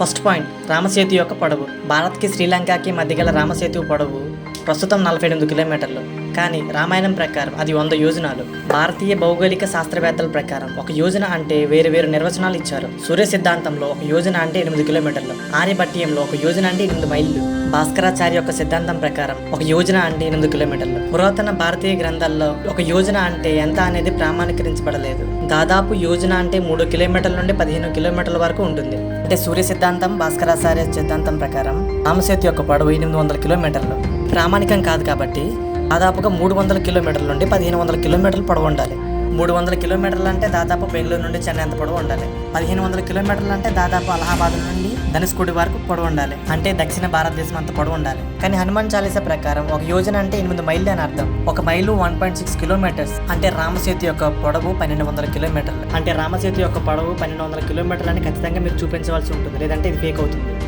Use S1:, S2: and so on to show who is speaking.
S1: First point Ram Setu యొక్క పొడవు. భారత్కి శ్రీలంకకి మధ్య గల రామసేతు పొడవు. ప్రస్తుతం నలభై ఎనిమిది కిలోమీటర్లు. కానీ రామాయణం ప్రకారం అది వంద యోజనాలు. భారతీయ భౌగోళిక శాస్త్రవేత్తల ప్రకారం ఒక యోజన అంటే వేరు వేరు నిర్వచనాలు ఇచ్చారు. సూర్య సిద్ధాంతంలో ఒక యోజన అంటే ఎనిమిది కిలోమీటర్లు. ఆర్యభట్టీయంలో ఒక యోజన అంటే ఎనిమిది మైళ్ళు. భాస్కరాచార్య యొక్క సిద్ధాంతం ప్రకారం ఒక యోజన అంటే ఎనిమిది కిలోమీటర్లు. పురాతన భారతీయ గ్రంథాల్లో ఒక యోజన అంటే ఎంత అనేది ప్రామాణీకరించబడలేదు. దాదాపు యోజన అంటే మూడు కిలోమీటర్ల నుండి పదిహేను కిలోమీటర్ల వరకు ఉంటుంది. అంటే సూర్య సిద్ధాంతం భాస్కరాచార్య సిద్ధాంతం ప్రకారం రామసేతు యొక్క పొడవు ఎనిమిది వందల కిలోమీటర్లు. ప్రామాణికం కాదు కాబట్టి దాదాపుగా మూడు వందల కిలోమీటర్ల నుండి పదిహేను వందల కిలోమీటర్లు పొడవు ఉండాలి. మూడు వందల కిలోమీటర్లు అంటే దాదాపు బెంగళూరు నుండి చెన్నై అంత పొడవు ఉండాలి. పదిహేను వందల కిలోమీటర్లు అంటే దాదాపు అలహాబాద్ నుండి ధనుష్కోడి వరకు పొడవు ఉండాలి. అంటే దక్షిణ భారతదేశం అంత పొడవు ఉండాలి. కానీ హనుమాన్ చాలీసా ప్రకారం ఒక యోజన అంటే ఎనిమిది మైళ్ళు అని అర్థం. ఒక mile one point six kilometres. అంటే రామసేతు యొక్క పొడవు పన్నెండు వందల కిలోమీటర్లు. అంటే రామసేతు యొక్క పొడవు పన్నెండు వందల కిలోమీటర్లు అని ఖచ్చితంగా మీరు చూపించవలసి ఉంటుంది. లేదంటే ఇది ఫేక్ అవుతుంది.